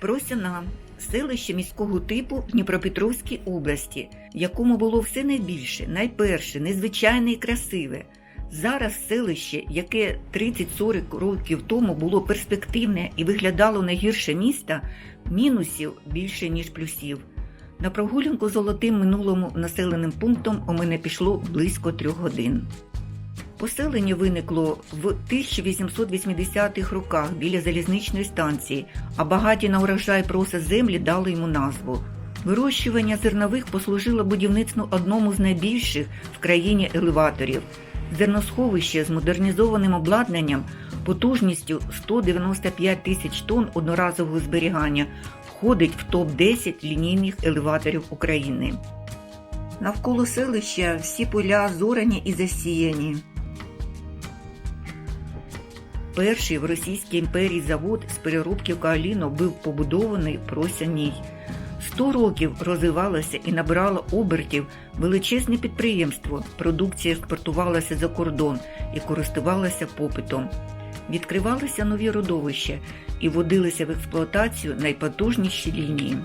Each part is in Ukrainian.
Просяна селище міського типу в Дніпропетровській області, в якому було все найбільше, найперше, незвичайне і красиве. Зараз селище, яке 30-40 років тому було перспективне і виглядало на гірше міста, мінусів більше, ніж плюсів. На прогулянку золотим минулому населеним пунктом у мене пішло близько трьох годин. Поселення виникло в 1880-х роках біля залізничної станції, а багаті на урожай проса землі дали йому назву. Вирощування зернових послужило будівництву одному з найбільших в країні елеваторів. Зерносховище з модернізованим обладнанням потужністю 195 тисяч тонн одноразового зберігання входить в топ-10 лінійних елеваторів України. Навколо селища всі поля зорані і засіяні. Перший в Російській імперії завод з переробки каоліну був побудований Просяній. Сто років розвивалося і набирало обертів величезне підприємство. Продукція експортувалася за кордон і користувалася попитом. Відкривалися нові родовища і вводилися в експлуатацію найпотужніші лінії.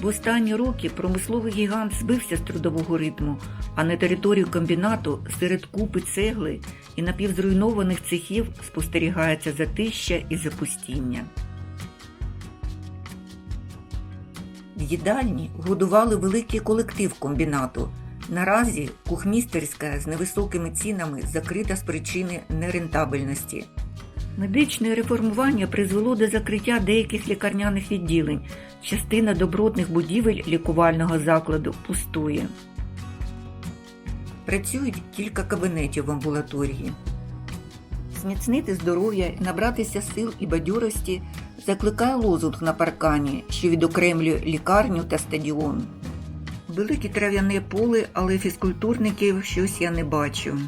В останні роки промисловий гігант збився з трудового ритму, а на територію комбінату серед купи цегли і напівзруйнованих цехів спостерігається затища і запустіння. В їдальні годували великий колектив комбінату. Наразі кухмістерська з невисокими цінами закрита з причини нерентабельності. Медичне реформування призвело до закриття деяких лікарняних відділень. Частина добротних будівель лікувального закладу пустує. Працюють кілька кабінетів в амбулаторії. Зміцнити здоров'я набратися сил і бадьорості закликає лозунг на паркані, що відокремлює лікарню та стадіон. Велике трав'яне поле, але фізкультурників щось я не бачу.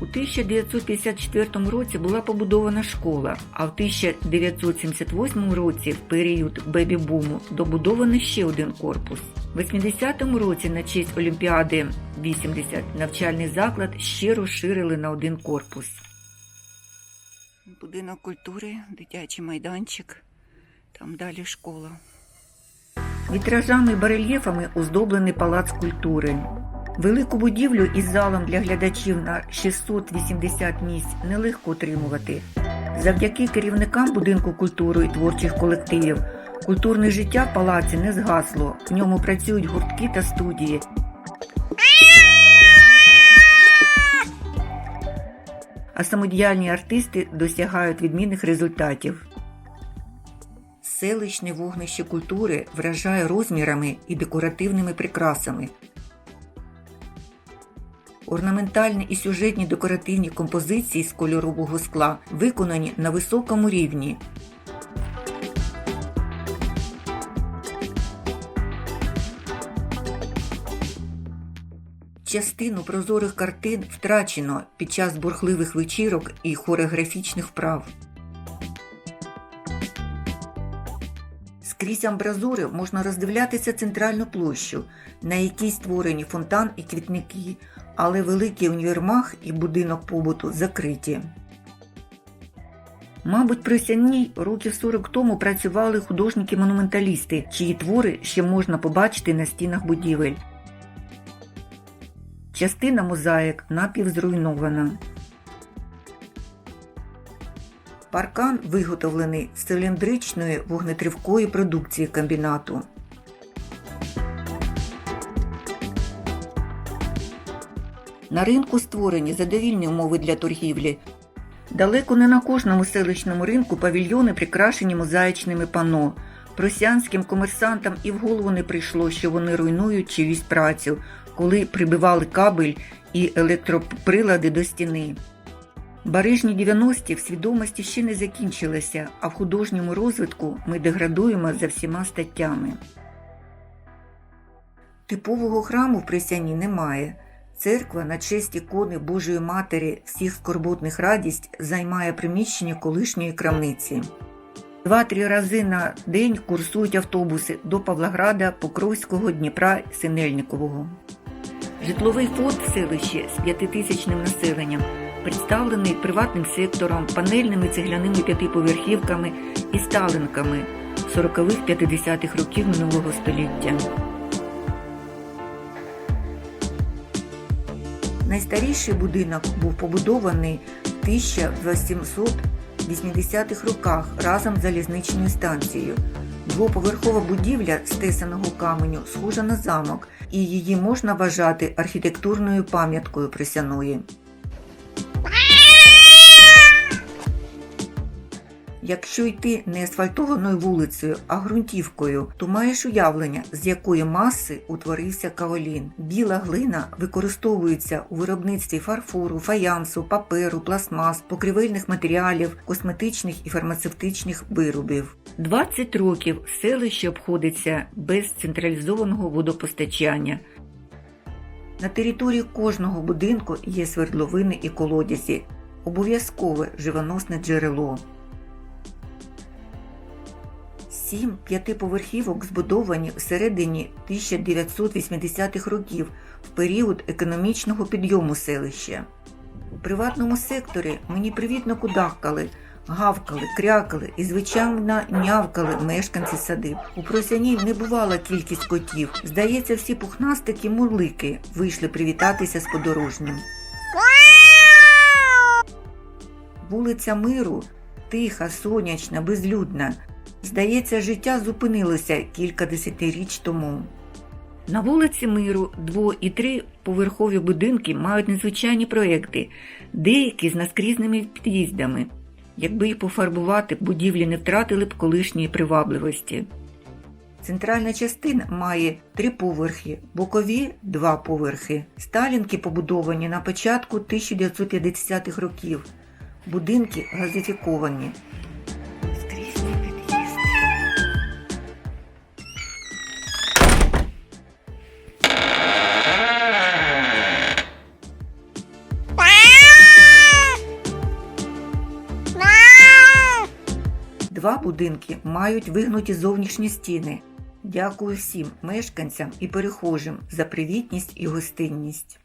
У 1954 році була побудована школа, а в 1978 році, в період бебі-буму, добудований ще один корпус. В 80-му році на честь Олімпіади 80 навчальний заклад ще розширили на один корпус. Будинок культури, дитячий майданчик, там далі школа. Вітражами і барельєфами оздоблений палац культури. Велику будівлю із залом для глядачів на 680 місць нелегко утримувати. Завдяки керівникам будинку культури і творчих колективів культурне життя в палаці не згасло. В ньому працюють гуртки та студії. А самодіяльні артисти досягають відмінних результатів. Селищне вогнище культури вражає розмірами і декоративними прикрасами. Орнаментальні і сюжетні декоративні композиції з кольорового скла виконані на високому рівні. Частину прозорих картин втрачено під час бурхливих вечірок і хореографічних вправ. Скрізь амбразури можна роздивлятися центральну площу, на якій створені фонтан і квітники, але великий універмаг і будинок побуту закриті. Мабуть, при Сянній років 40 тому працювали художники-монументалісти, чиї твори ще можна побачити на стінах будівель. Частина мозаїк напівзруйнована. Паркан виготовлений з циліндричної вогнетривкої продукції комбінату. На ринку створені задовільні умови для торгівлі. Далеко не на кожному селищному ринку павільйони прикрашені мозаїчними пано. Просянським комерсантам і в голову не прийшло, що вони руйнують чиюсь працю, коли прибивали кабель і електроприлади до стіни. Барижні 90-ті в свідомості ще не закінчилися, а в художньому розвитку ми деградуємо за всіма статтями. Типового храму в Присяні немає. Церква на честь ікони Божої Матері всіх скорботних радість займає приміщення колишньої крамниці. Два-три рази на день курсують автобуси до Павлограда, Покровського, Дніпра, Синельникового. Житловий фонд в селищі з п'ятитисячним населенням представлений приватним сектором, панельними цегляними п'ятиповерхівками і сталинками 40-х-50-х років минулого століття. Найстаріший будинок був побудований в 1880-х роках разом з залізничною станцією. Двоповерхова будівля з тесаного каменю схожа на замок, і її можна вважати архітектурною пам'яткою Присяної. Якщо йти не асфальтованою вулицею, а ґрунтівкою, то маєш уявлення, з якої маси утворився каолін. Біла глина використовується у виробництві фарфору, фаянсу, паперу, пластмас, покривельних матеріалів, косметичних і фармацевтичних виробів. 20 років селище обходиться без централізованого водопостачання. На території кожного будинку є свердловини і колодязі, обов'язкове живоносне джерело. Сім п'ятиповерхівок збудовані всередині 1980-х років в період економічного підйому селища. У приватному секторі мені привітно кудахкали, гавкали, крякали і, звичайно, нявкали мешканці садиб. У просяні небувала кількість котів. Здається, всі пухнастики мурлики вийшли привітатися з подорожнім. Вулиця Миру тиха, сонячна, безлюдна. Здається, життя зупинилося кілька десятиріч тому. На вулиці Миру дво- і три поверхові будинки мають незвичайні проекти, деякі з наскрізними під'їздами. Якби їх пофарбувати, будівлі не втратили б колишньої привабливості. Центральна частина має три поверхи, бокові два поверхи. Сталінки побудовані на початку 1950-х років. Будинки газифіковані. Два будинки мають вигнуті зовнішні стіни. Дякую всім мешканцям і перехожим за привітність і гостинність.